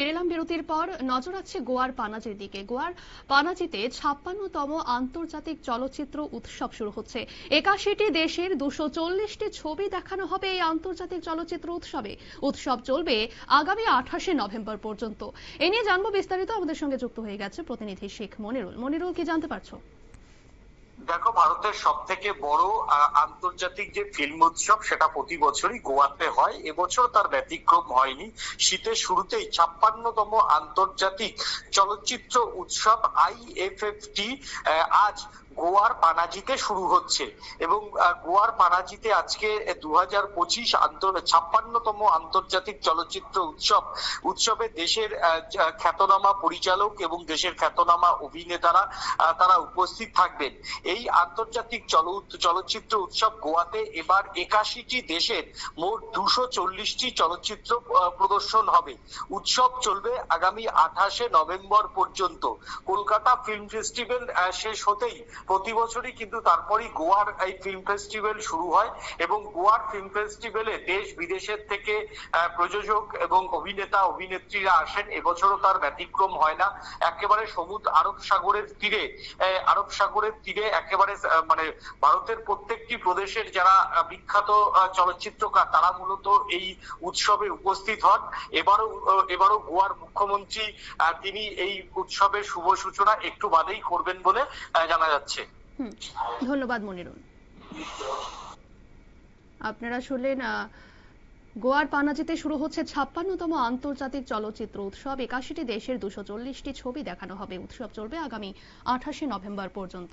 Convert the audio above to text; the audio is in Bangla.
ফিরেলাম বিরতির পর নজর রাখছে গোয়ার পানাজির দিকে। গোয়ার পানাজিতে ছাপ্পান্নতম আন্তর্জাতিক চলচ্চিত্র উৎসব শুরু হচ্ছে। একাশিটি দেশের দুশো চল্লিশটি ছবি দেখানো হবে এই আন্তর্জাতিক চলচ্চিত্র উৎসবে। উৎসব চলবে আগামী আঠাশে নভেম্বর পর্যন্ত। এ নিয়ে জানব বিস্তারিত। আমাদের সঙ্গে যুক্ত হয়ে গেছে প্রতিনিধি শেখ মনিরুল। মনিরুল, কি জানতে পারছ? দেখো, ভারতের সব থেকে বড় আন্তর্জাতিক যে ফিল্ম উৎসব, সেটা প্রতি বছরই গোয়াতে হয়। এবছর তার ব্যতিক্রম হয়নি। শীতের শুরুতেই ছাপ্পান্নতম আন্তর্জাতিক চলচ্চিত্র উৎসব আইএফএফটি আজ গোয়ার পানাজিতে শুরু হচ্ছে। এবং গোয়ার পানাজিতে আজকে দু হাজার পঁচিশ ছাপ্পান্নতম আন্তর্জাতিক চলচ্চিত্র উৎসব। উৎসবে দেশের খ্যাতনামা পরিচালক এবং দেশের খ্যাতনামা অভিনেতারা তারা উপস্থিত থাকবেন। এই আন্তর্জাতিক চল- চলচ্চিত্র উৎসব গোয়াতে এবার একাশিটি দেশের মোট দুশো চল্লিশটি চলচ্চিত্র প্রদর্শন হবে। উৎসব চলবে আগামী আঠাশে নভেম্বর পর্যন্ত। কলকাতা ফিল্ম ফেস্টিভ্যাল শেষ হতেই প্রতি বছরই কিন্তু তারপরই গোয়ার এই ফিল্ম ফেস্টিভ্যাল শুরু হয় এবং গোয়ার ফিল্ম ফেস্টিভ্যালে দেশ বিদেশের থেকে প্রযোজক এবং অভিনেতা, অভিনেত্রীরা আসেন। এবছরও তার ব্যতিক্রম হয় না। একেবারে সমুদ্র আরব সাগরের তীরে আরব সাগরের তীরে একেবারে মানে ভারতের প্রত্যেকটি প্রদেশের যারা বিখ্যাত চলচ্চিত্রকার, তারা মূলত এই উৎসবে উপস্থিত হন। এবারও এবারও গোয়ার মুখ্যমন্ত্রী তিনি এই উৎসবের শুভ সূচনা একটু বাদেই করবেন বলে জানা যাচ্ছে। ধন্যবাদ মনিরুল। আপনারা শুনলেন গোয়ার পানাজিতে শুরু হচ্ছে ছাপ্পান্নতম আন্তর্জাতিক চলচ্চিত্র উৎসব। একাশিটি দেশের দুশো ছবি দেখানো হবে। উৎসব চলবে আগামী আঠাশে নভেম্বর পর্যন্ত।